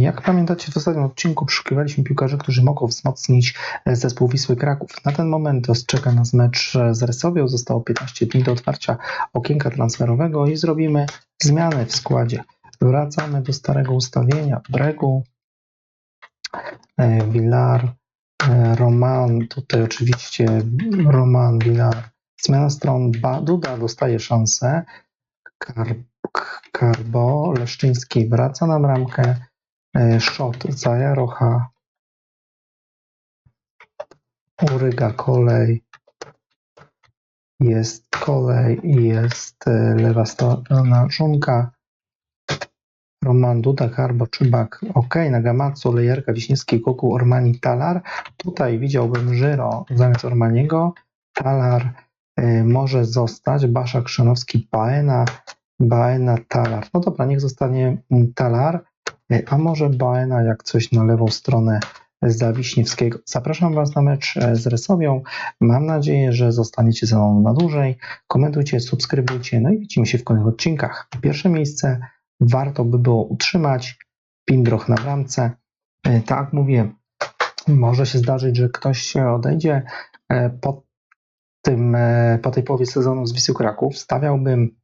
Jak pamiętacie, w ostatnim odcinku przeszukiwaliśmy piłkarzy, którzy mogą wzmocnić e, zespół Wisły Kraków. Na ten moment czeka nas mecz z Resowią. Zostało 15 dni do otwarcia okienka transferowego i zrobimy zmiany w składzie. Wracamy do starego ustawienia. Bregu, e, Villar, e, Roman, tutaj oczywiście Roman, Villar. Zmiana stron, Duda dostaje szansę. Kar Karbo, Leszczyński wraca na bramkę. E, Szot, Zajarocha, Uryga, kolej. Jest kolej i jest e, lewa strona Żunka. Roman Duda, Karbo, Czybak, ok, Nagamatsu, Lejerka, Wiśniewski, Kuku, Ormani, Talar. Tutaj widziałbym Żyro zamiast Ormaniego. Talar może zostać, Basza, Krzanowski, Baena, Baena, Talar. No dobra, niech zostanie mm, Talar, e, a może Baena jak coś na lewą stronę za Wiśniewskiego. Zapraszam Was na mecz e, z Resowią. Mam nadzieję, że zostaniecie ze mną na dłużej. Komentujcie, subskrybujcie, no i widzimy się w kolejnych odcinkach. Pierwsze miejsce warto by było utrzymać. Pindroch na bramce. E, Tak mówię, może się zdarzyć, że ktoś się odejdzie e, po, tym, e, po tej połowie sezonu z Wisły Kraków. Stawiałbym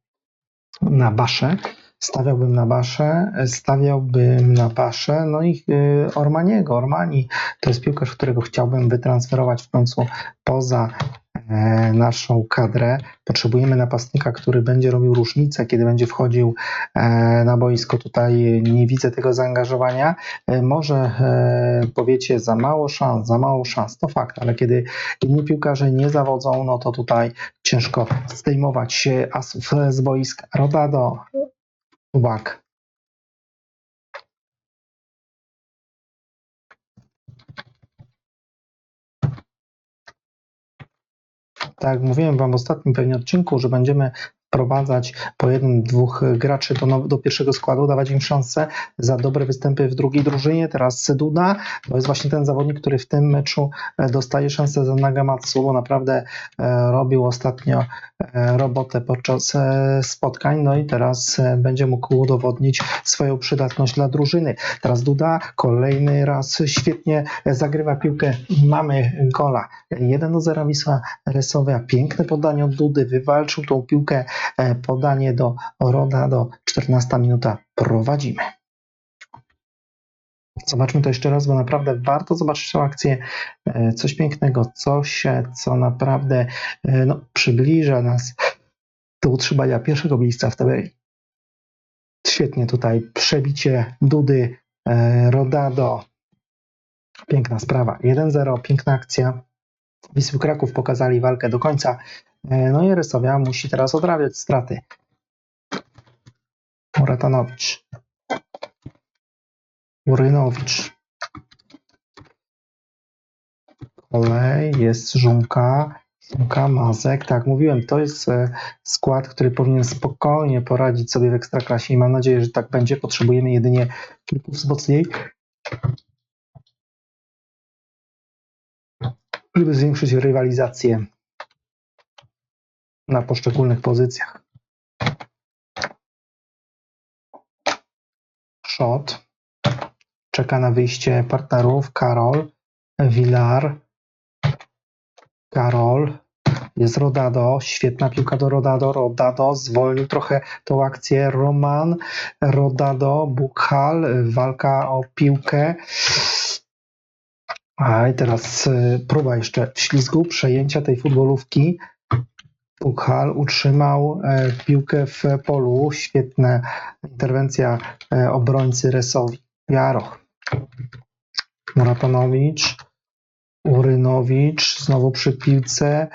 na Baszę. Stawiałbym na Baszę, stawiałbym na Baszę, no i y, Ormaniego. Ormani to jest piłkarz, którego chciałbym wytransferować w końcu poza e, naszą kadrę. Potrzebujemy napastnika, który będzie robił różnicę, kiedy będzie wchodził e, na boisko. Tutaj nie widzę tego zaangażowania. E, może e, powiecie za mało szans, za mało szans, to fakt, ale kiedy inni piłkarze nie zawodzą, no to tutaj ciężko zdejmować się asów z boiska. Rodado, Kubak. Tak jak mówiłem Wam w ostatnim pewnie odcinku, że będziemy wprowadzać po jednym, dwóch graczy do, do pierwszego składu, dawać im szansę za dobre występy w drugiej drużynie. Teraz Duda to jest właśnie ten zawodnik, który w tym meczu e, dostaje szansę za Nagamatsu, bo naprawdę e, robił ostatnio e, robotę podczas spotkań, no i teraz będzie mógł udowodnić swoją przydatność dla drużyny. Teraz Duda kolejny raz świetnie zagrywa piłkę. Mamy gola. 1 do 0 Wisła Resowia. Piękne podanie od Dudy. Wywalczył tą piłkę. E, Podanie do Roda do 14 minuta. Prowadzimy. Zobaczmy to jeszcze raz, bo naprawdę warto zobaczyć tę akcję. E, Coś pięknego, coś, e, co naprawdę no, przybliża nas do utrzymania pierwszego miejsca w tabeli. Świetnie tutaj przebicie Dudy, Rodado. Piękna sprawa. 1-0, piękna akcja. Wisły Kraków pokazali walkę do końca. E, No i Rysowia musi teraz odrabiać straty. Muratanowicz. Urynowicz. Kolej, jest Żunka. Żunka, Mazek. Tak, mówiłem, to jest e, skład, który powinien spokojnie poradzić sobie w Ekstraklasie i mam nadzieję, że tak będzie. Potrzebujemy jedynie kilku wzmocnień, żeby zwiększyć rywalizację na poszczególnych pozycjach. Shot. Czeka na wyjście partnerów. Karol, Villar, Karol. Jest Rodado, świetna piłka do Rodado. Rodado zwolnił trochę tą akcję. Roman, Rodado, Bukhal, walka o piłkę. A i teraz y, próba jeszcze ślizgu, przejęcia tej futbolówki. Bukhal utrzymał e, piłkę w polu. Świetna interwencja e, obrońcy Resowi. Jaroch. Muratanowicz. Urynowicz. Znowu przy piłce.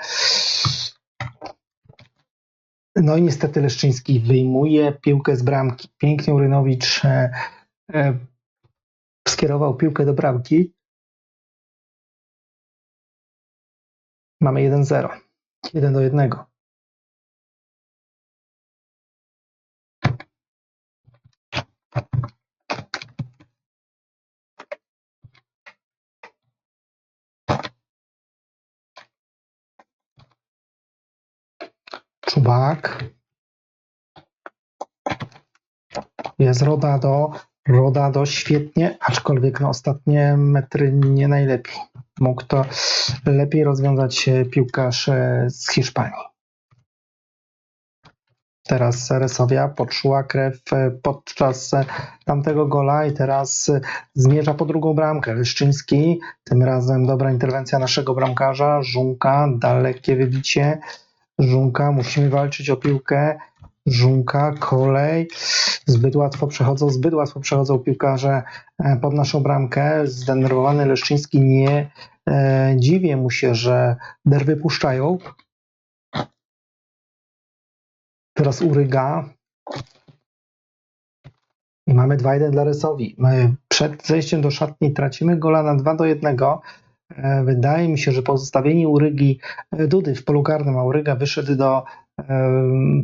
No i niestety Leszczyński wyjmuje piłkę z bramki. Pięknie Urynowicz e, skierował piłkę do bramki. Mamy 1-0. 1 do 1. Czubak. Jest Rodado. Rodado świetnie, aczkolwiek no, ostatnie metry nie najlepiej. Mógł to lepiej rozwiązać piłkarz e, z Hiszpanii. Teraz Resowia poczuła krew e, podczas e, tamtego gola i teraz e, zmierza po drugą bramkę. Leszczyński, tym razem dobra interwencja naszego bramkarza, Żunka, dalekie wybicie. Żunka, musimy walczyć o piłkę. Żunka, kolej. Zbyt łatwo przechodzą, zbyt łatwo przechodzą piłkarze pod naszą bramkę. Zdenerwowany Leszczyński nie dziwię mu się, że derwy puszczają. Teraz Uryga. I mamy 2-1 dla Resowi. My przed zejściem do szatni tracimy gola na 2 do 1. E, Wydaje mi się, że pozostawienie Urygi e, Dudy w polu karnym, a Uryga wyszedł do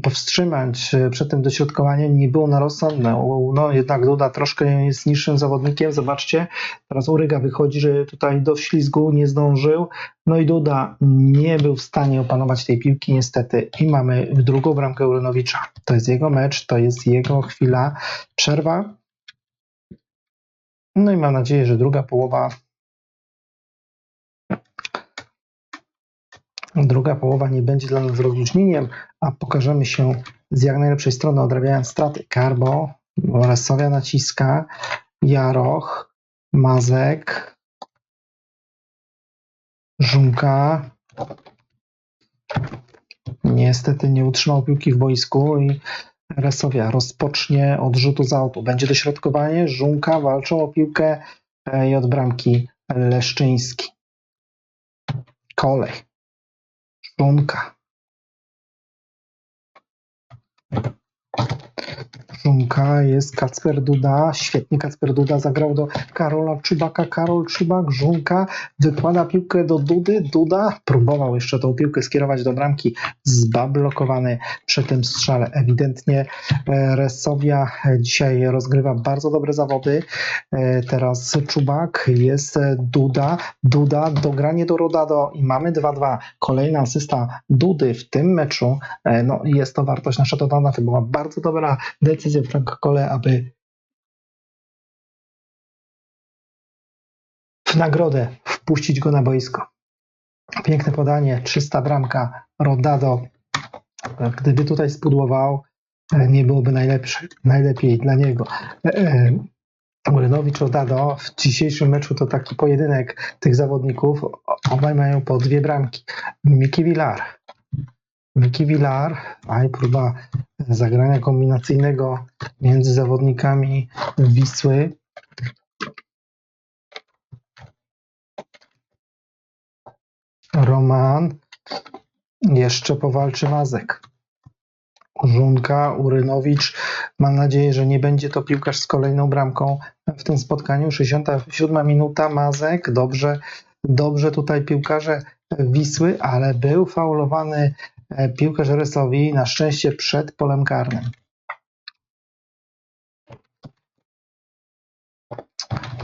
powstrzymać e, przed tym dośrodkowaniem nie było na rozsądne. No jednak Duda troszkę jest niższym zawodnikiem. Zobaczcie, teraz Uryga wychodzi, że tutaj do ślizgu nie zdążył. No i Duda nie był w stanie opanować tej piłki niestety i mamy drugą bramkę Urenowicza. To jest jego mecz, to jest jego chwila. Przerwa. No i mam nadzieję, że druga połowa druga połowa nie będzie dla nas rozluźnieniem, a pokażemy się z jak najlepszej strony, odrabiając straty. Karbo, Resowia naciska, Jaroch, Mazek, Żunka. Niestety nie utrzymał piłki w boisku i Resowia rozpocznie od rzutu z autu. Będzie dośrodkowanie, Żunka walczą o piłkę e, i od bramki Leszczyński. Kolej. Żunka. Żunka jest Kacper Duda. Świetnie Kacper Duda zagrał do Karola Czubaka. Karol Czubak, Żunka wykłada piłkę do Dudy. Duda próbował jeszcze tą piłkę skierować do bramki. Zbablokowany przy tym strzale. Ewidentnie e, Resowia dzisiaj rozgrywa bardzo dobre zawody. E, Teraz Czubak, jest Duda. Duda, dogranie do Rodado i mamy 2-2. Kolejna asysta Dudy w tym meczu. E, No, jest to wartość nasza dodana. To była bardzo dobra decyzja Franka Kole, aby w nagrodę wpuścić go na boisko. Piękne podanie, czysta bramka, Rodado. Gdyby tutaj spudłował, e, nie byłoby najlepsze, najlepiej dla niego. E, e, Urenowicz Rodado w dzisiejszym meczu to taki pojedynek tych zawodników. Obaj mają po dwie bramki. Miki Villar. Miki Villar, próba zagrania kombinacyjnego między zawodnikami Wisły. Roman. Jeszcze powalczy Mazek. Żunka, Urynowicz. Mam nadzieję, że nie będzie to piłkarz z kolejną bramką w tym spotkaniu. 67 minuta, Mazek. Dobrze, dobrze tutaj piłkarze Wisły, ale był faulowany e, piłkarz Resowi, na szczęście przed polem karnym.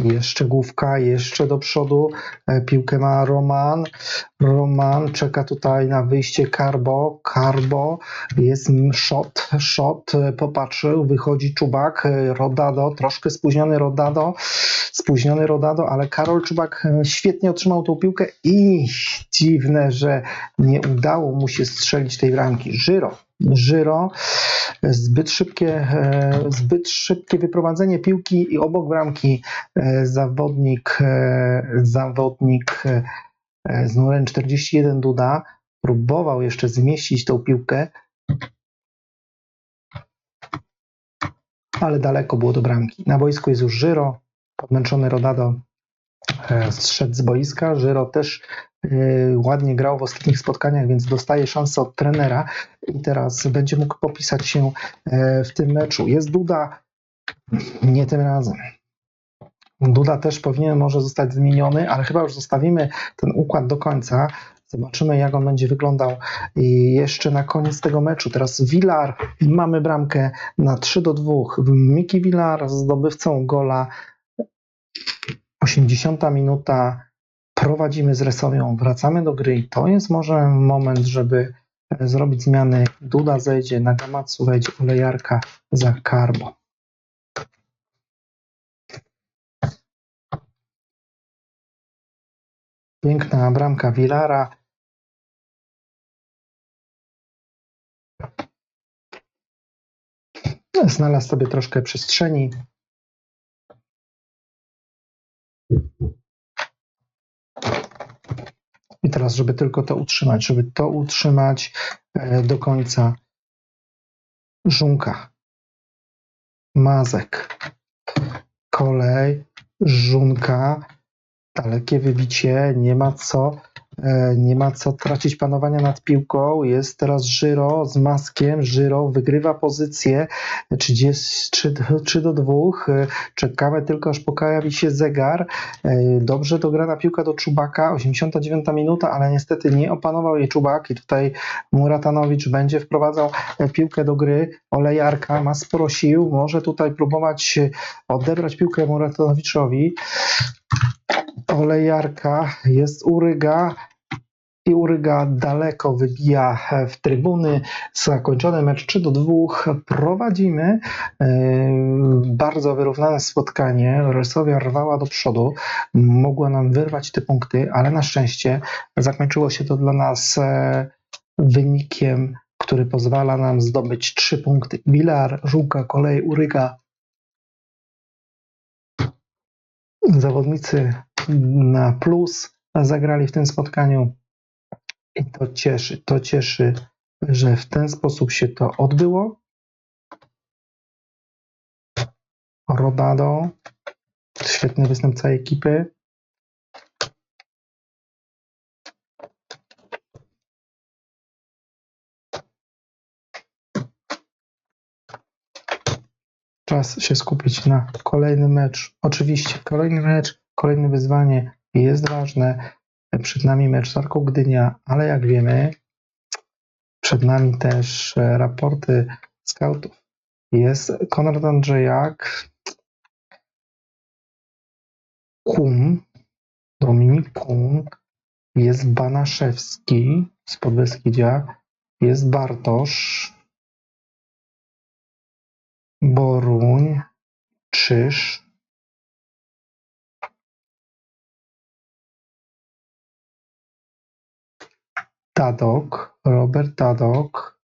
Jeszcze główka, jeszcze do przodu. E, Piłkę ma Roman. Roman czeka tutaj na wyjście Karbo. Karbo jest shot, shot. e, Popatrzył, wychodzi Czubak. e, Rodado, troszkę spóźniony Rodado. Spóźniony Rodado, ale Karol Czubak świetnie otrzymał tą piłkę i dziwne, że nie udało mu się strzelić tej bramki. Żyro. Żyro, zbyt szybkie, e, zbyt szybkie wyprowadzenie piłki i obok bramki e, zawodnik, e, zawodnik z numerem 41 Duda próbował jeszcze zmieścić tą piłkę, ale daleko było do bramki. Na boisku jest już Żyro, podmęczony Rodado zszedł z boiska. Żyro też ładnie grał w ostatnich spotkaniach, więc dostaje szansę od trenera i teraz będzie mógł popisać się e, w tym meczu. Jest Duda, nie tym razem. Duda też powinien może zostać zmieniony, ale chyba już zostawimy ten układ do końca. Zobaczymy, jak on będzie wyglądał I jeszcze na koniec tego meczu. Teraz Villar mamy bramkę na 3 do 2. Miki Villar zdobywcą gola. 80 minuta prowadzimy z Resowią, wracamy do gry i to jest może moment, żeby e, zrobić zmiany. Duda zejdzie, Nagamatsu wejdzie, Olejarka za Karbo. Piękna bramka Wilara. No, znalazł sobie troszkę przestrzeni. I teraz, żeby tylko to utrzymać, żeby to utrzymać e, do końca. Żunka. Mazek. Kolej. Żunka. Dalekie wybicie. Nie ma co. e, Nie ma co tracić panowania nad piłką. Jest teraz Żyro z maskiem. Żyro wygrywa pozycję 33 do- 3 do 2. E, Czekamy tylko, aż pojawi się zegar. E, Dobrze dograna piłka do Czubaka. 89 minuta, ale niestety nie opanował jej Czubak. I tutaj Muratanowicz będzie wprowadzał piłkę do gry. Olejarka ma sporo sił. Może tutaj próbować odebrać piłkę Muratanowiczowi. Olejarka jest Uryga Uryga daleko wybija w trybuny. Zakończony mecz 3 do 2. Prowadzimy. Yy, Bardzo wyrównane spotkanie. Resowia rwała do przodu. Mogła nam wyrwać te punkty, ale na szczęście zakończyło się to dla nas e, wynikiem, który pozwala nam zdobyć 3 punkty. Bilar, Żółka, Kolej, Uryga. Zawodnicy na plus zagrali w tym spotkaniu. I to cieszy, to cieszy, że w ten sposób się to odbyło. Rodado, świetny występ całej ekipy. Czas się skupić na kolejny mecz. Oczywiście kolejny mecz, kolejne wyzwanie jest ważne. Przed nami mecz z Arką Gdynia, ale jak wiemy, przed nami też e, raporty scoutów. Jest Konrad Andrzejak, Kum, Dominik Kum, jest Banaszewski z Podbeskidzia, jest Bartosz, Boruń, Czyż, Tadok, Robert Tadok,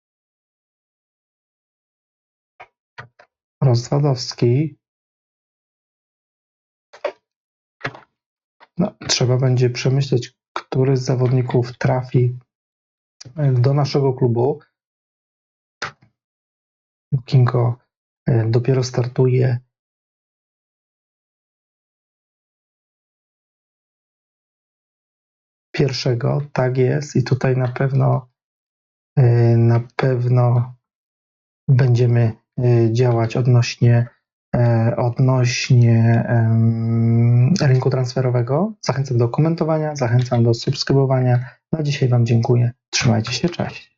Rozwadowski. No, trzeba będzie przemyśleć, który z zawodników trafi do naszego klubu. Kingo e, dopiero startuje. Pierwszego, tak jest, i tutaj na pewno e, na pewno będziemy e, działać odnośnie e, odnośnie rynku transferowego. Zachęcam do komentowania, zachęcam do subskrybowania. Na dzisiaj Wam dziękuję. Trzymajcie się, cześć.